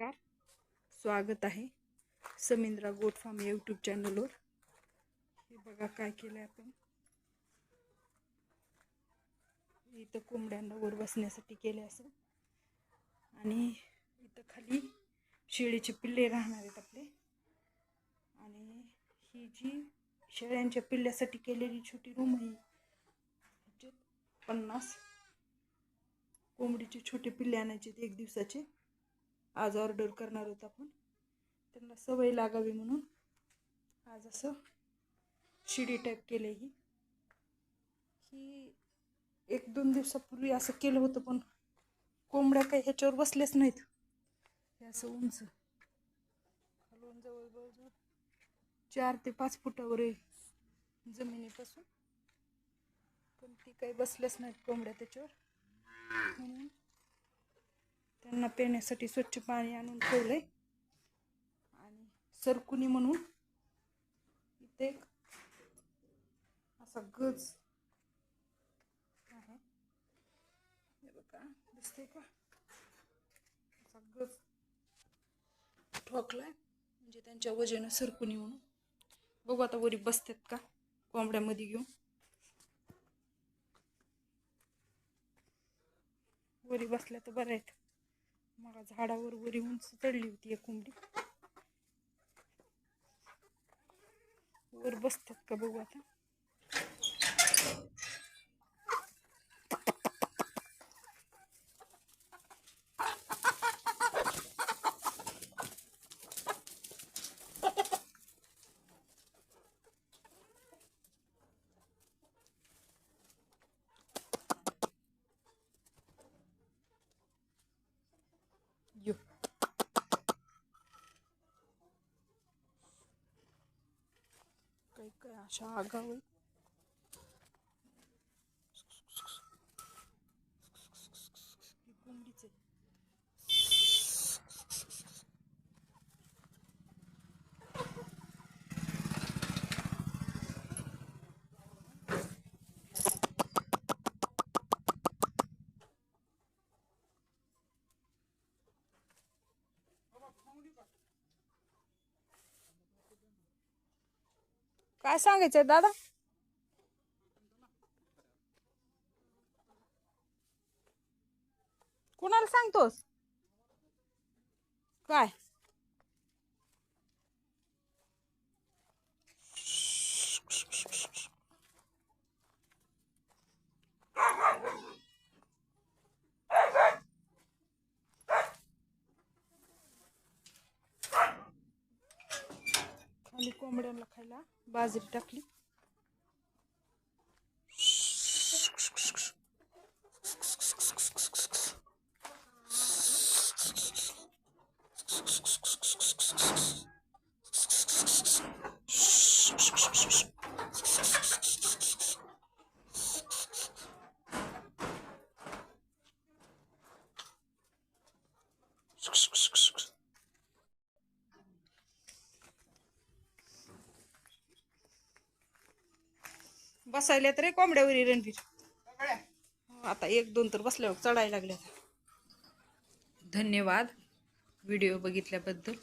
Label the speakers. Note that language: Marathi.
Speaker 1: नमस्कार. स्वागत आहे समिंद्रा गोट फार्म यूट्यूब चॅनलवर हे बघा काय केलं आहे आपण. इथं कोंबड्यांना वर बसण्यासाठी केले असं. आणि इथं खाली शेळीचे पिल्ले राहणार आहेत आपले. आणि ही जी शेळ्यांच्या पिल्ल्यासाठी केलेली छोटी रूम आहे पन्नास कोंबडीचे छोटे पिल्ले आणायचे एक दिवसाचे. आज ऑर्डर करणार होत आपण. त्यांना सवय लागावी म्हणून आज असं शिडी टाईप केलं ही. ही एक दोन दिवसापूर्वी असं केलं होतं पण कोंबड्या काही ह्याच्यावर बसल्याच नाहीत. हे असं उंच. खालून जवळजवळ जवळ चार ते पाच फुटावर आहे जमिनीपासून. पण ती काही बसल्याच नाहीत कोंबड्या त्याच्यावर. म्हणून त्यांना पिण्यासाठी स्वच्छ पाणी आणून ठेवलंय. आणि सरकुनी म्हणून इथे एक असा गज आहे. बघा दिसते का? असा गज ठोकलाय. म्हणजे त्यांच्या वजेनं सरकुनी म्हणून. बघू आता वरी बसतात का? कोंबड्यामध्ये घेऊन. वरी बसल्या तर बऱ्या आहेत. मला झाडावर वरी उंच चढली होती एक कोंबडी. वर बसतात का बघू आता. काही काय अशा आगाव आहेत. ही कोंबडीच काय सांगायचंय दादा? कुणाला सांगतोस? काय? खाली कोंबड्यांना खायला बाजरी टाकली. बसायला तर कोंबड्यावर रणवीर आता एक दोन तर बसल्यावर चढायला लागल्या धन्यवाद. व्हिडिओ बघितल्याबद्दल.